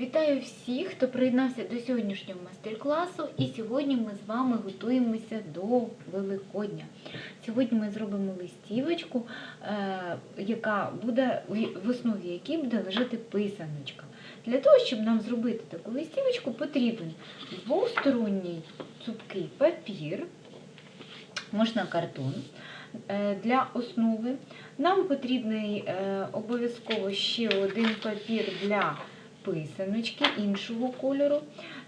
Вітаю всіх, хто приєднався до сьогоднішнього майстер-класу. І сьогодні ми з вами готуємося до Великодня. Сьогодні ми зробимо листівочку, е, яка буде в- основі якій буде лежати писаночка. Для того, щоб нам зробити таку листівочку, потрібен двосторонній цупкий папір, можна картон. Е, Для основи нам потрібний е, обов'язково ще один папір для писаночки іншого кольору.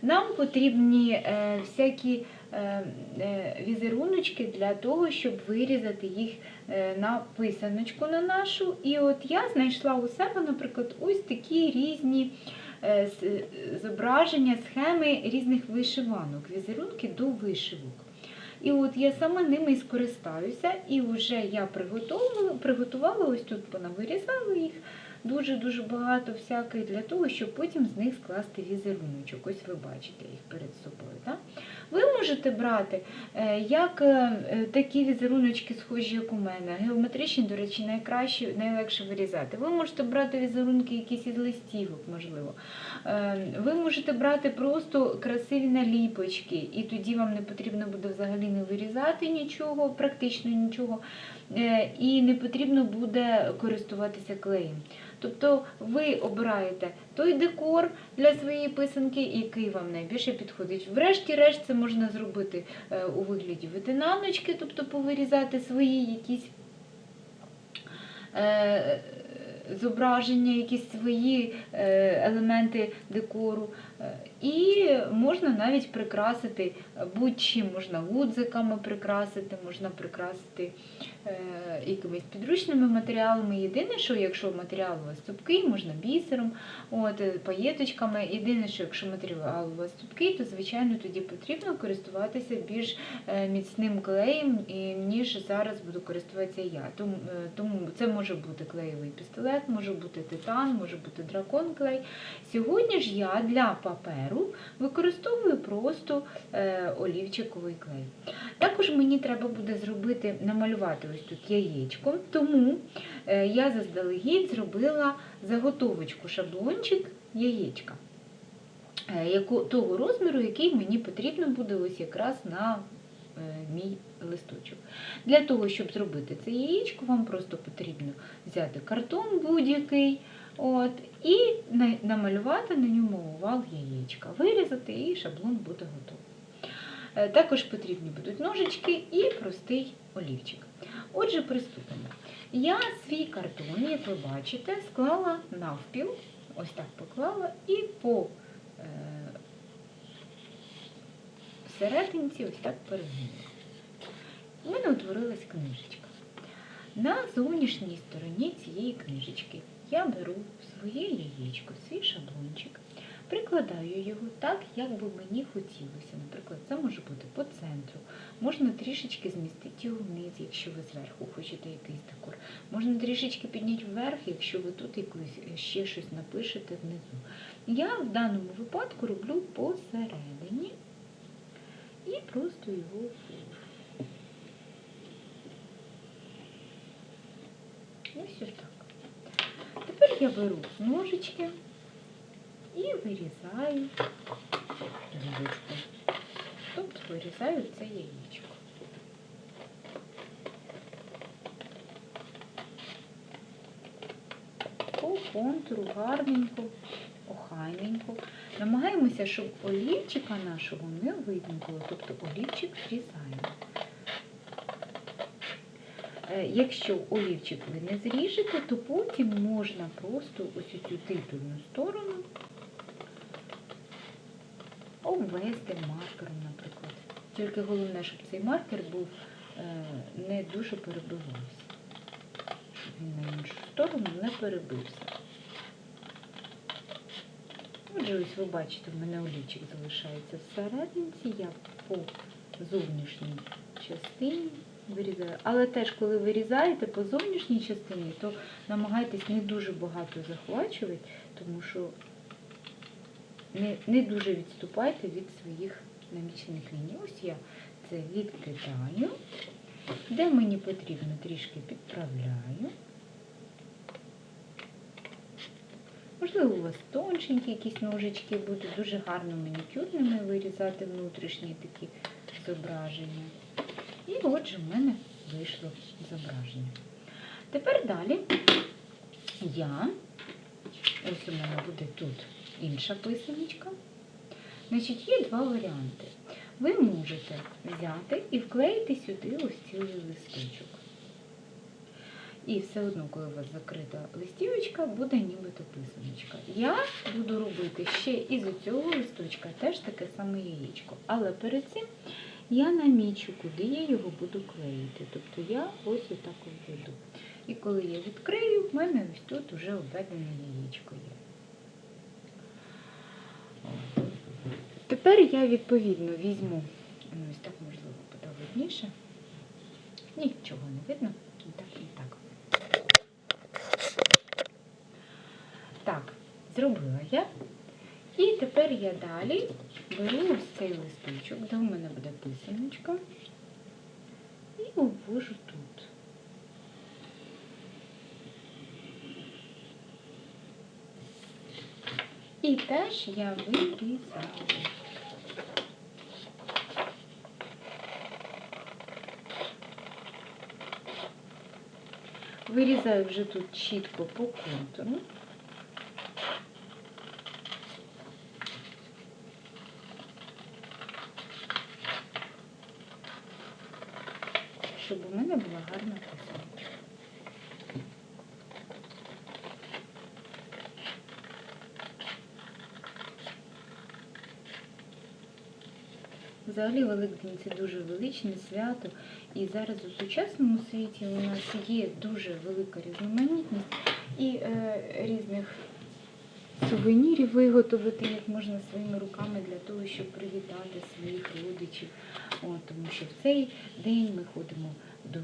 Нам потрібні е, всякі е, е, візеруночки для того, щоб вирізати їх на писаночку на нашу. І от я знайшла у себе, наприклад, ось такі різні зображення, схеми різних вишиванок, візерунки до вишивок. І от я саме ними скористаюся, і вже я приготувала, приготувала ось тут понавирізала їх дуже-дуже багато всяких для того, щоб потім з них скласти візеруночок. Ось ви бачите їх перед собою. Так? Ви можете брати е, як е, е, такі візеруночки, схожі, як у мене. Геометричні, до речі, найкраще, найлегше вирізати. Ви можете брати візерунки якісь із листівок, можливо. Ви можете брати просто красиві наліпочки, і тоді вам не потрібно буде взагалі не вирізати нічого, практично нічого, і не потрібно буде користуватися клеєм. Тобто ви обираєте той декор для своєї писанки, який вам найбільше підходить. Врешті-решт це можна зробити е, у вигляді витинаночки, тобто повирізати свої якісь е, зображення, якісь свої е, елементи декору. Е, І можна навіть прикрасити будь-чим, можна гудзиками прикрасити, можна прикрасити е, якимись підручними матеріалами. Єдине, що якщо матеріал у вас цупкий, можна бісером, от, паєточками. Єдине, що якщо матеріал у вас цупкий, то звичайно тоді потрібно користуватися більш міцним клеєм, ніж зараз буду користуватися я. Тому це може бути клеєвий пістолет, може бути титан, може бути дракон клей. Сьогодні ж я для паперу використовую просто е, олівчиковий клей. Також мені треба буде зробити, намалювати ось тут яєчко, тому е, я заздалегідь зробила заготовочку, шаблончик яєчка. е, Того розміру, який мені потрібно буде ось якраз на мій листочок. Для того, щоб зробити це яєчко, вам просто потрібно взяти картон будь-який і намалювати на ньому овал яєчка, вирізати і шаблон буде готовий. Е, Також потрібні будуть ножички і простий олівчик. Отже, приступимо. Я свій картон, як ви бачите, склала навпіл, ось так поклала, і по е, серединці ось так перегнула. У мене утворилась книжечка. На зовнішній стороні цієї книжечки я беру своє яєчко, свій шаблончик, прикладаю його так, як би мені хотілося. Наприклад, це може бути по центру. Можна трішечки змістити його вниз, якщо ви зверху хочете якийсь декор. Можна трішечки підняти вверх, якщо ви тут якусь ще щось напишете внизу. Я в даному випадку роблю посередині і просто його оформлю. Ось ось так. Тепер я беру ножички і вирізаю гілочку. Тобто вирізаю це яєчко. По контуру гарненько, Охайненько. Намагаємося, щоб олівчика нашого не видно було, тобто олівчик зрізаємо. Е, Якщо олівчик ви не зріжете, то потім можна просто ось цю титульну сторону обвести маркером, наприклад. Тільки головне, щоб цей маркер був е, не дуже перебивався. Щоб він на іншу сторону не перебився. Отже, ось ви бачите, в мене олівчик залишається всерединці, я по зовнішній частині вирізаю. Але теж, коли вирізаєте по зовнішній частині, то намагайтесь не дуже багато захвачувати, тому що не, не дуже відступайте від своїх намічених ліній. Ось я це відкидаю, де мені потрібно трішки підправляю. Можливо, у вас тоншенькі якісь ножички будуть дуже гарно манікюрними вирізати внутрішні такі зображення. І отже, в мене вийшло зображення. Тепер далі я, ось у мене буде тут інша писаночка. Значить, є два варіанти. Ви можете взяти і вклеїти сюди ось цілий листочок. І все одно, коли у вас закрита листівочка, буде нібито писаночка. Я буду робити ще із цього листочка теж таке саме яєчко. Але перед цим я намічу, куди я його буду клеїти. Тобто я ось отак обведу. І коли я відкрию, в мене ось тут вже обведене яєчко є. Тепер я відповідно візьму, ну, ось так можливо буде. Нічого не видно. І так, і так. Так, зробила я. І тепер я далі беру ось цей листочок, де у мене буде писаночка, і обвожу тут. І теж я вирізаю. Вирізаю вже тут чітко по контуру. Щоб у мене була гарна писаночка. Взагалі Великдень це дуже величне свято. І зараз у сучасному світі у нас є дуже велика різноманітність і е, різних сувенірів виготовити, як можна своїми руками для того, щоб привітати своїх родичів. От, тому що в цей день ми ходимо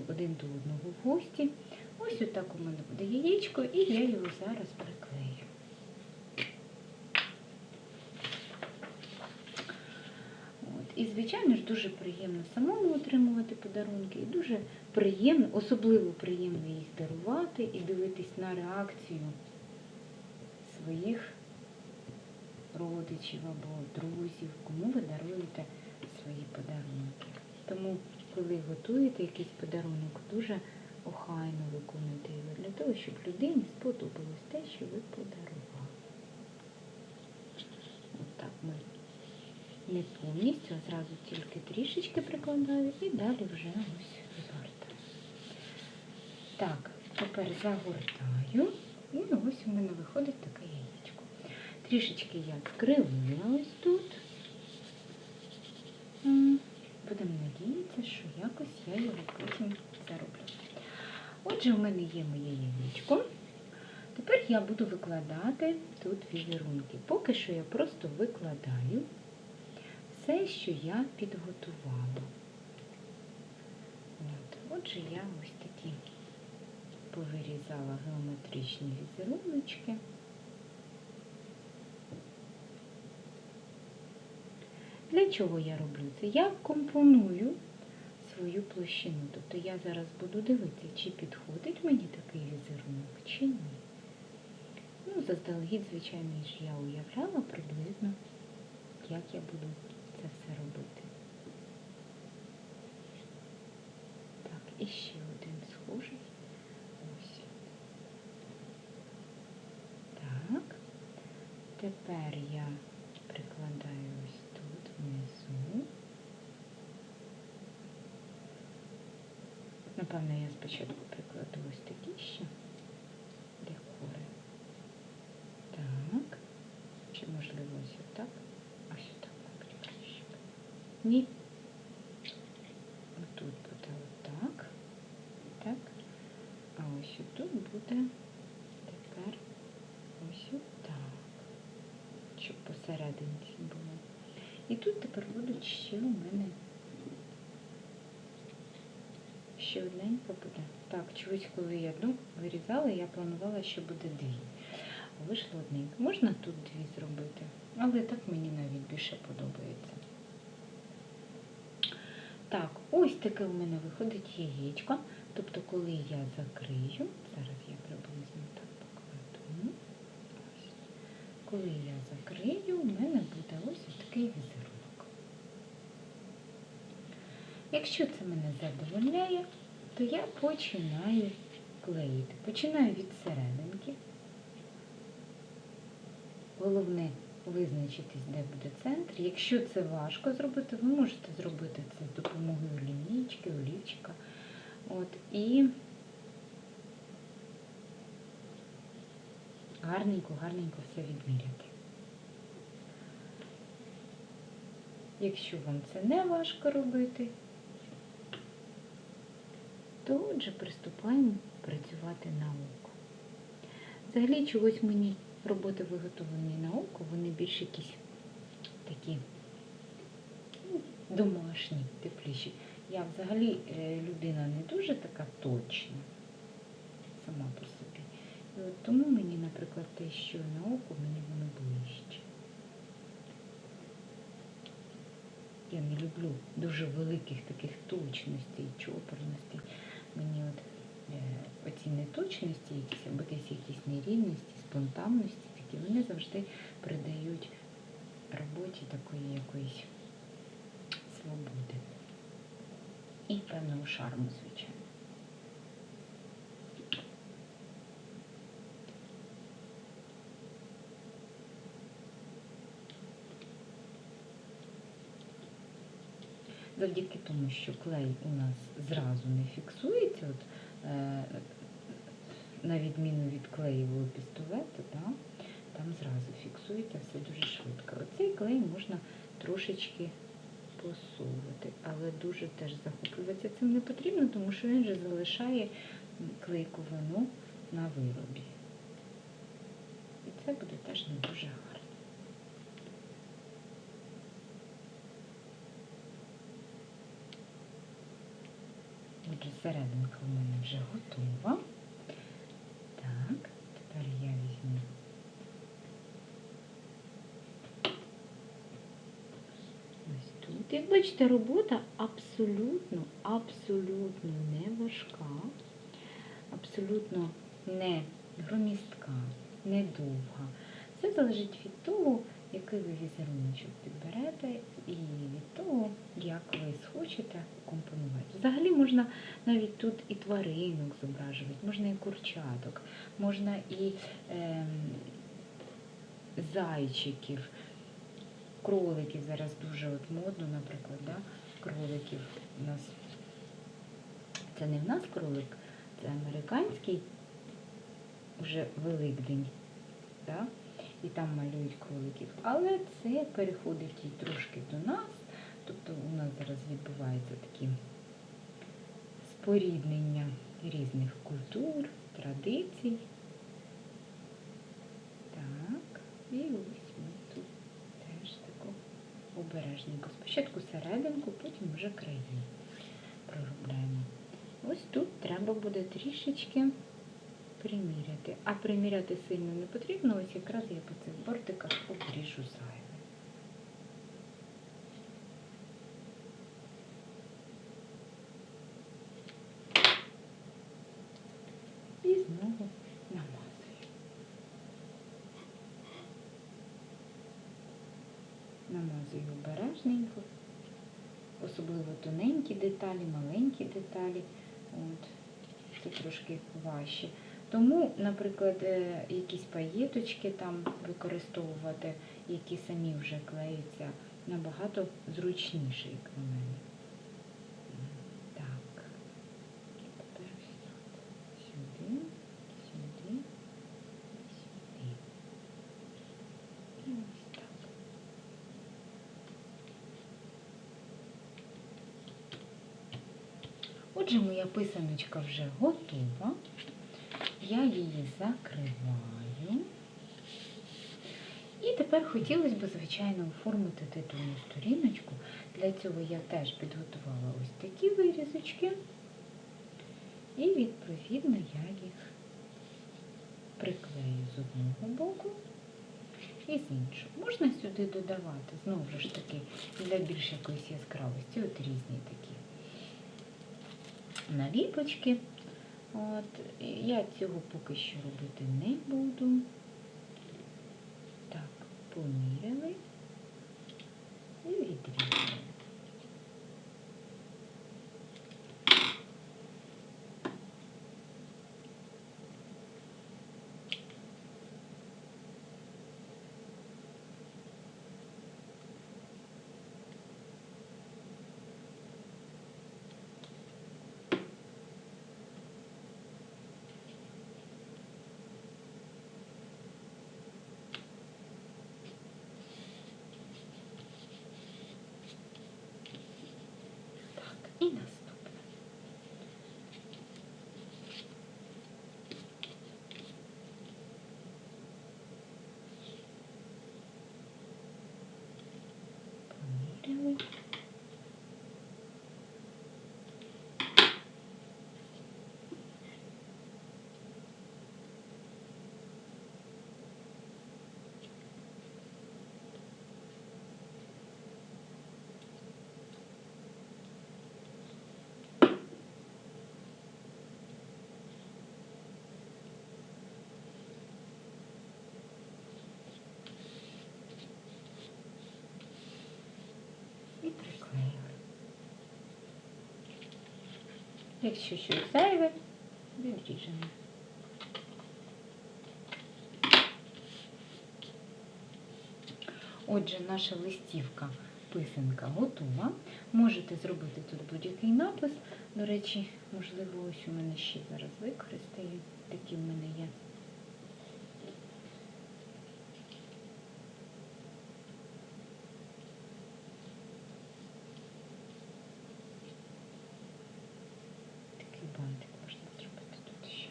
один до одного в гості. Ось отак у мене буде яєчко, і я його зараз приклею. І, звичайно ж, дуже приємно самому отримувати подарунки, і дуже приємно, особливо приємно їх дарувати і дивитись на реакцію своїх родичів або друзів, кому ви даруєте свої подарунки. Тому, коли готуєте якийсь подарунок, дуже охайно виконуйте його для того, щоб людині сподобалось те, що ви подарували. От ми не повністю, а зразу тільки трішечки прикладаю і далі вже ось розгортаю. Так, тепер загортаю і ось у мене виходить таке яєчко. Трішечки я скривила ось тут. Будемо надіятися, що якось я його потім зароблю. Отже, у мене є моє яєчко. Тепер я буду викладати тут візерунки. Поки що я просто викладаю все, що я підготувала. От. Отже, я ось такі повирізала геометричні візеруночки. Для чого я роблю це? Я компоную свою площину. Тобто я зараз буду дивитися, чи підходить мені такий візерунок, чи ні. Ну, заздалегідь, звичайно, ж я уявляла приблизно, як я буду це все робити. Так, і ще один схожий. Ось. Так. Тепер я прикладаю ось тут внизу. Напевно, я спочатку прикладу ось такі ще декори. Так. Чи можливо ось отак? Отак, мабуть, краще. Ні. Отут буде отак. Так. А ось отут буде тепер ось отак. Щоб посерединці було. І тут тепер будуть ще у мене ще одненька буде. Так, чогось, коли я одну вирізала, я планувала, що буде дві. Вийшло одненька. Можна тут дві зробити, але так мені навіть більше подобається. Так, ось таке у мене виходить яєчко. Тобто, коли я закрию, зараз я приблизно так покладу. Коли я закрию, в мене буде ось такий візерунок. Якщо це мене задовольняє, то я починаю клеїти. Починаю від серединки. Головне визначитись, де буде центр. Якщо це важко зробити, ви можете зробити це з допомогою лінійки, олівчика. От, і гарненько, гарненько все відміряти. Якщо вам це не важко робити, то отже приступаємо працювати на око. Взагалі чогось мені роботи виготовлені на око, вони більш якісь такі ну, домашні, тепліші. Я взагалі е, людина не дуже така точна сама по собі. І от тому мені, наприклад, те, що на око, мені воно ближче. Я не люблю дуже великих таких точностей, чопорностей. Мені от е, оці неточності, якісь або десь якісь нерівності, спонтанності, такі, вони завжди придають роботі такої якоїсь свободи. І певного шарму, звичайно. Завдяки тому, що клей у нас зразу не фіксується, от, е, на відміну від клеєвого пістолету, да, там зразу фіксується все дуже швидко. Оцей клей можна трошечки посувати, але дуже теж захоплюватися цим не потрібно, тому що він же залишає клейковину на виробі. І це буде теж не дуже гарно. Отже, серединка у мене вже готова. Так, тепер я візьму. Ось тут. Як бачите, робота абсолютно, абсолютно не важка, абсолютно не громістка, не довга. Все залежить від того, який ви візеруночок підберете, і від того, як ви схочете компонувати. Взагалі можна навіть тут і тваринок зображувати, можна і курчаток, можна і ем, зайчиків, кроликів. Зараз дуже от модно, наприклад, да? кроликів у нас. Це не в нас кролик, це американський вже Великдень. Да? І там малюють кроликів. Але це переходить і трошки до нас. Тобто у нас зараз відбувається такі споріднення різних культур, традицій. Так, і ось ми тут теж таку обережненько. Спочатку серединку, потім вже краї проробляємо. Ось тут треба буде трішечки приміряти. А приміряти сильно не потрібно, ось якраз я по цих бортиках обріжу зайве. І знову намазую. Намазую обережненько, особливо тоненькі деталі, маленькі деталі. От, це трошки важче. Тому, наприклад, е, якісь паєточки там використовувати, які самі вже клеються, набагато зручніше, як на мене. Так. Тепер. Сюди, сюди, сюди. І ось так. Отже, моя писаночка вже готова. Я її закриваю. І тепер хотілося б, звичайно, оформити титульну сторіночку. Для цього я теж підготувала ось такі вирізочки. І, відповідно, я їх приклею з одного боку і з іншого. Можна сюди додавати, знову ж таки, для більш якоїсь яскравості, от різні такі наліпочки. От, я цього поки що робити не буду. Так, поміряли і відрізали. Якщо щось зайве, відріжемо. Отже, наша листівка писанка готова. Можете зробити тут будь-який напис. До речі, можливо, ось у мене ще зараз використаю. Такі в мене є. Такий бантик можна зробити тут ще.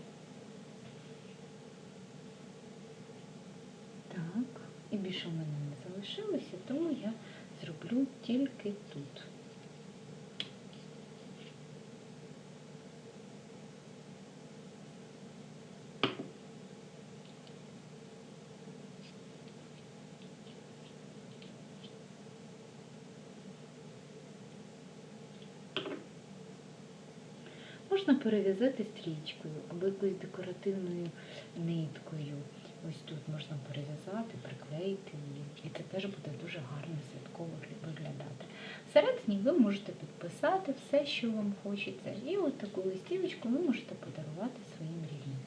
Так, і більше в мене не залишилося, тому я зроблю тільки тут. Можна перев'язати стрічкою або якоюсь декоративною ниткою. Ось тут можна перев'язати, приклеїти її. І це теж буде дуже гарно святково виглядати. Всередині ви можете підписати все, що вам хочеться. І от таку листівочку ви можете подарувати своїм рідним.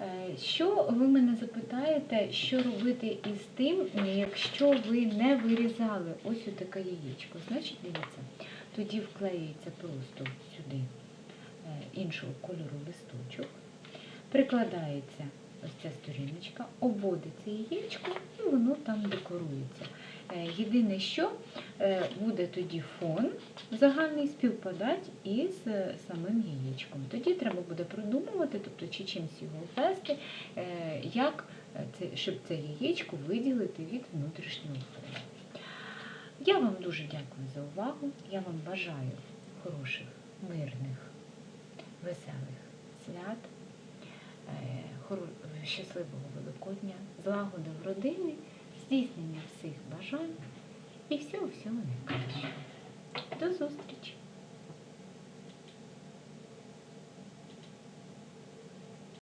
Е, Що ви мене запитаєте, що робити із тим, якщо ви не вирізали ось таке яєчко? Значить, дивіться, тоді вклеюється просто сюди е, іншого кольору листочок, прикладається ось ця сторіночка, обводиться яєчко і воно там декорується. Е, Єдине, що е, буде тоді фон загальний співпадати із е, самим яєчком. Тоді треба буде продумувати, тобто чи чимось його ввести, як це, щоб це яєчко виділити від внутрішнього фону. Я вам дуже дякую за увагу. Я вам бажаю хороших, мирних, веселих свят, щасливого Великодня, злагоди в родині, здійснення всіх бажань і всього всього найкращого. До зустрічі!